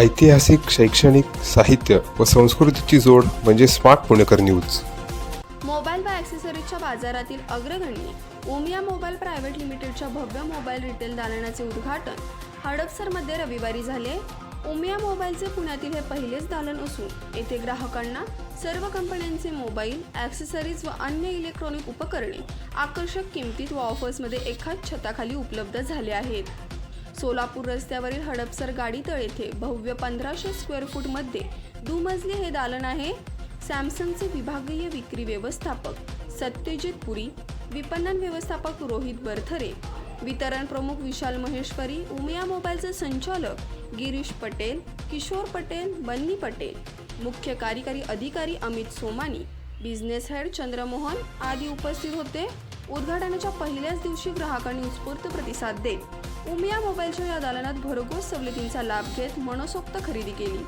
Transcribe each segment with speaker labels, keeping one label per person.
Speaker 1: ऐतिहासिक शैक्षणिक साहित्य व संस्कृतीची जोड म्हणजे स्मार्ट पुणेकर न्यूज.
Speaker 2: मोबाईल व ॲक्सेसरीजच्या बाजारातील अग्रगण्य ओमिया मोबाईल प्रायव्हेट लिमिटेडच्या भव्य मोबाईल रिटेल दालनाचे उद्घाटन हडपसरमध्ये रविवारी झाले. ओमिया मोबाईलचे पुण्यातील हे पहिलेच दालन असून येथे ग्राहकांना सर्व कंपन्यांचे मोबाईल ॲक्सेसरीज व अन्य इलेक्ट्रॉनिक उपकरणे आकर्षक किमतीत व ऑफर्समध्ये एकाच छताखाली उपलब्ध झाले आहेत. सोलापूर रस्त्यावरील हडपसर गाडीतळ येथे भव्य पंधराशे स्क्वेअर फूटमध्ये दुमजली हे दालन आहे. सॅमसंगचे विभागीय विक्री व्यवस्थापक सत्यजित पुरी विपणन व्यवस्थापक रोहित बर्थरे वितरण प्रमुख विशाल महेश्वरी उमिया मोबाईलचे संचालक गिरीश पटेल किशोर पटेल बन्नी पटेल मुख्य कार्यकारी अधिकारी अमित सोमानी बिझनेस हेड चंद्रमोहन आदी उपस्थित होते. उद्घाटनाच्या पहिल्याच दिवशी ग्राहकांनी उत्स्फूर्त प्रतिसाद देत उमिया मोबाईलच्या या दालनात भरघोस सवलतींचा लाभ घेत मनसोक्त खरेदी केली.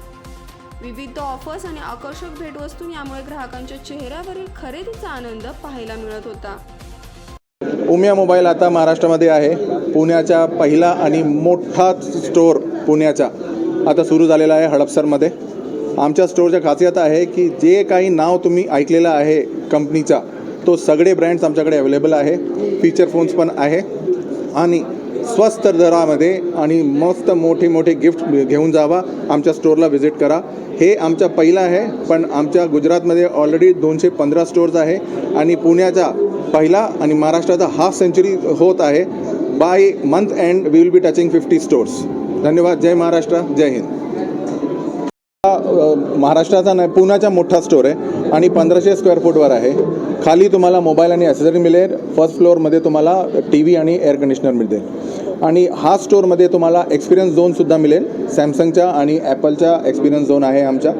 Speaker 2: विविध ऑफर्स आणि आकर्षक भेटवस्तू यामुळे ग्राहकांच्या चेहऱ्यावरील खरेदीचा आनंद पाहायला मिळत होता.
Speaker 3: उमिया मोबाईल आता महाराष्ट्रामध्ये आहे. पुण्याचा पहिला आणि मोठा स्टोर पुण्याचा आता सुरू झालेला आहे हडपसरमध्ये. आमच्या स्टोरच्या खासियत आहे की जे काही नाव तुम्ही ऐकलेलं आहे कंपनीचा तो सगळे ब्रँड्स आमच्याकडे अवेलेबल आहे. फीचर फोन्स पण आहे. आणि स्वस्त दरामध्ये आणि मस्त मोठे मोठे गिफ्ट घेऊन जावा. आमच्या स्टोरला व्हिजिट करा. हे आमचा पहिला आहे पण आमच्या गुजरातमध्ये ऑलरेडी दोनशे पंधरा स्टोअर्स आहे आणि पुण्याचा पहिला आणि महाराष्ट्राचा हाफ सेंचुरी होत आहे. By month end we will be touching fifty stores धन्यवाद. जय महाराष्ट्र. जय हिंद. महाराष्ट्राचा नाही पुण्याचा मोठा स्टोर आहे आणि पंधराशे स्क्वेअर फूटवर आहे. खाली तुम्हाला मोबाईल आणि ॲसेसरी मिळेल. फर्स्ट फ्लोअरमध्ये तुम्हाला टी व्ही आणि एअर कंडिशनर मिळते. आणि हा स्टोअरमध्ये तुम्हाला एक्सपिरियन्स झोनसुद्धा मिळेल. सॅमसंगच्या आणि ॲपलच्या एक्सपिरियन्स झोन आहे आमच्या.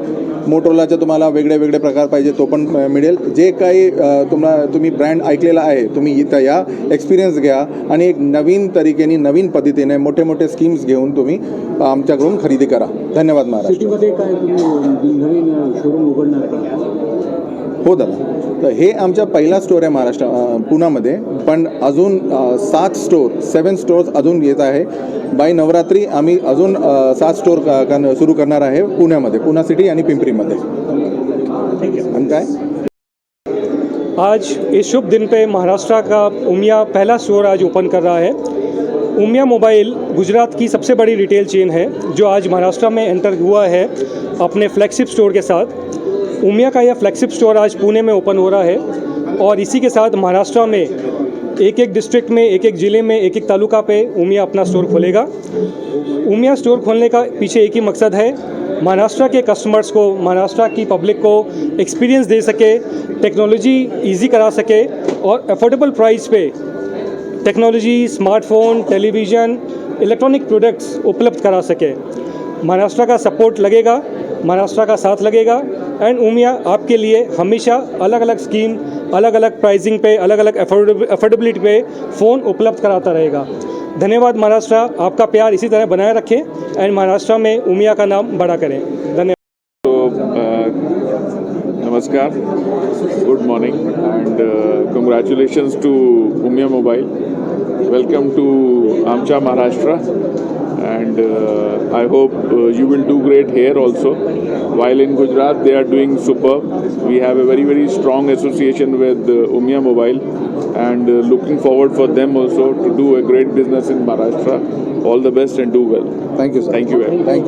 Speaker 3: मोटोलाचा तुम्हाला वेगळे वेगळे प्रकार पाहिजे तो पण मिळेल. जे काही तुम्हाला तुम्ही ब्रँड ऐकलेला आहे तुम्ही इथं या एक्सपिरियन्स घ्या. आणि एक नवीन तरीकेने नवीन पद्धतीने मोठे मोठे स्कीम्स घेऊन तुम्ही आमच्याकडून खरेदी करा. धन्यवाद महाराज.
Speaker 4: सिटीमध्ये काय नवीन शोरूम उघडणार
Speaker 3: हो दादा. तर हे आमचा पहिला स्टोर आहे महाराष्ट्र पुण्यामध्ये. पण अजून सात स्टोर सेवन स्टोर्स अजून येत आहे. बाय नवरात्री आम्ही अजून सात स्टोर क- सुरू करणार आहे पुण्यामध्ये पुणा सिटी आणि पिंपरीमध्ये. आणि काय?
Speaker 5: आज इस शुभ दिन पे महाराष्ट्र का उमिया पहला स्टोर आज ओपन कर रहा है। उमिया मोबाइल गुजरात की सबसे बड़ी रिटेल चेन है जो आज महाराष्ट्र में एंटर हुआ है अपने फ्लैगशिप स्टोर के साथ। उमिया का यह फ्लैगशिप स्टोर आज पुणे में ओपन हो रहा है और इसी के साथ महाराष्ट्र में एक एक डिस्ट्रिक्ट में एक एक ज़िले में एक एक तालुका पे उमिया अपना स्टोर खोलेगा। उमिया स्टोर खोलने का पीछे एक ही मकसद है महाराष्ट्र के कस्टमर्स को, महाराष्ट्र की पब्लिक को एक्सपीरियंस दे सके टेक्नोलॉजी इजी करा सके और अफोर्डेबल प्राइस पे technology smartphone television electronic products उपलब्ध करा सके। महाराष्ट्र का सपोर्ट लगेगा, महाराष्ट्र का साथ लगेगा एंड उमिया आपके लिए हमेशा अलग अलग स्कीम अलग अलग प्राइसिंग पे अलग अलग अफोर्डेबिलिटी पे फ़ोन उपलब्ध कराता रहेगा। धन्यवाद महाराष्ट्र आपका प्यार इसी तरह बनाए रखें एंड महाराष्ट्र में उमिया का नाम बड़ा करें। धन्यवाद
Speaker 6: Namaskar, good morning, and uh, congratulations to Umia Mobile. Welcome to Amcha Maharashtra, and uh, I hope uh, you will do great here also. While in Gujarat, they are doing superb. We have a very, very strong association with uh, Umia Mobile and uh, looking forward for them also to do a great business in Maharashtra. All the best and do well.
Speaker 3: Thank you, sir.
Speaker 6: Thank you. Thank
Speaker 3: you.